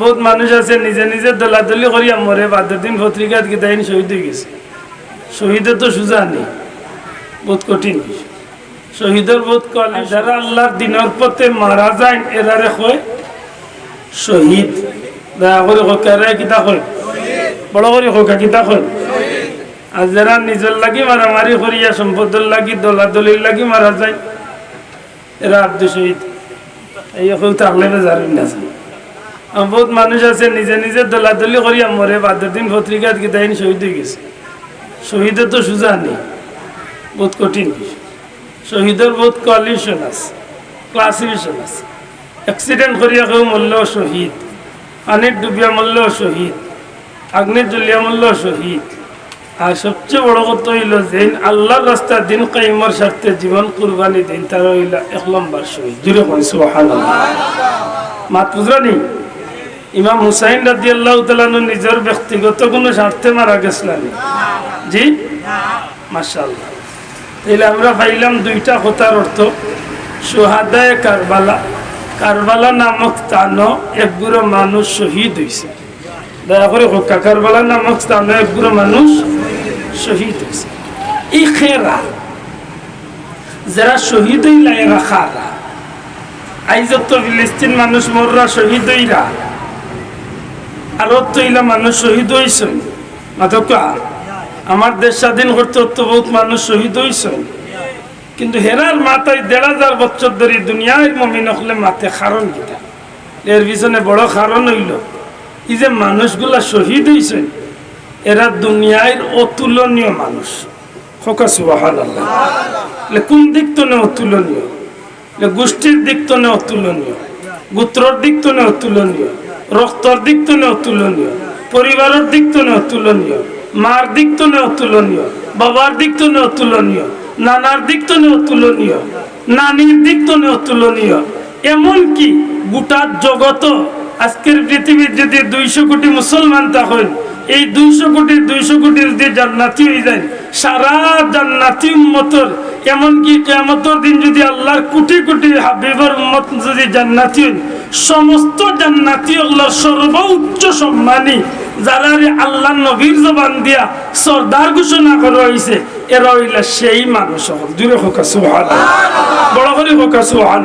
বহুত মানুষ আছে নিজে নিজে দলাদলি করিয়া মরে বাদের দিন পত্রিকাত গীতাহীন শহীদ হয়ে গেছে। শহীদের তো সুজা নেই বহুত কঠিন শহীদের বহুত কল যারা আল্লাহর দিনের পথে মারা যায় এরারে কয় শহীদ। দয়া করে হকারে কিতা কয় বড় করে হকা কিতা কয়। আর যারা নিজের লাগি মারামারি করিয়া সম্পদের লাগি দলাদলির লাগি মারা যায় এরা আব্দু শহীদ। এই কেউ থাকলে বেজার না বহুত মানুষ আছে, নিজে নিজে দলাদলি করিয়া মরে বাদের দিন পত্রিকাত গীতাহীন শহীদ হয়ে গেছে। শহীদের তো সুজা নেই, বহুত কঠিন শহীদের বহুত কোয়ালিশন আছে ক্লাসিফিকেশন আছে। অ্যাক্সিডেন্ট করিয়া কেউ মূল্য শহীদ পানির ডুবিয়া মূল্য শহীদ আগ্নির জ্বলিয়া মূল্য শহীদ। আর সবচেয়ে বড় কথা হইল যে, আল্লাহর রাস্তা দিন কাইমর স্বার্থে জীবন কুরবানি দিন, তার হইল এক নম্বর শহীদ। জুড়ে মাত বুঝরানি ইমাম হুসাইন রাজি আল্লাহ নিজের ব্যক্তিগত কোনো স্বার্থে মারা গেছিলেন জি? মাশাল্লাহ তাইলে আমরা পাইলাম দুইটা কথার অর্থ। সোহাদায় কারবালা। কারবালা নামক স্থানও একগুলো মানুষ শহীদ হয়েছে দয়া করে হোকা কারবালা নামক স্থানও একগুলো মানুষ শহীদ হয়েছে এই খেরা। যারা শহীদ হইলা, এরা খারা। আইজত ফিলিস্তিন মানুষ মররা শহীদ হইরা। আরব তো ইলা মানুষ শহীদ হয়েছেন মাতকা আমার দেশ স্বাধীন করতে তো বহুত মানুষ শহীদ হয়েছেন কিন্তু হেরার মাথায় দেড় হাজার বছর ধরে দুনিয়ার মমিন হলে মাথে কারণ কিটা এর পিছনে বড় কারণ হইল, এই যে মানুষগুলা শহীদ হয়েছেন এরা দুনিয়ার অতুলনীয় মানুষ। খোকা সুবাহান কোন দিক তো নে অতুলনীয়? গোষ্ঠীর দিক তো অতুলনীয়? গোত্রর দিক তো অতুলনীয়? রক্তর দিক তো নে অতুলনীয় পরিবারের দিক তো নে অতুলনীয় মার দিক তো নে অতুলনীয় বাবার দিক তো নে অতুলনীয় নানার দিক তো নে অতুলনীয় নানির দিক তো নে অতুলনীয় এমন কি গোটা জগত আজকের পৃথিবীর যদি দুইশো কোটি মুসলমান তখন এই দুইশো কোটি দুইশো কোটি যদি জান্নাতি হয়ে যায়, সারা জান্নাতি উম্মতর, এমনকি কেমতর দিন যদি আল্লাহর কোটি কোটি হাবিবর উম্মত যদি জান্নাতি হয় সমস্ত জান্নাতি আল্লাহর সর্বোচ্চ সম্মানী যারা আল্লাহ নবীর জবান দিয়া সর্দার ঘোষণা করা হয়েছে এরা হইলা সেই মানুষ। দূরে হোক সুহান বড় করে হোক সুহান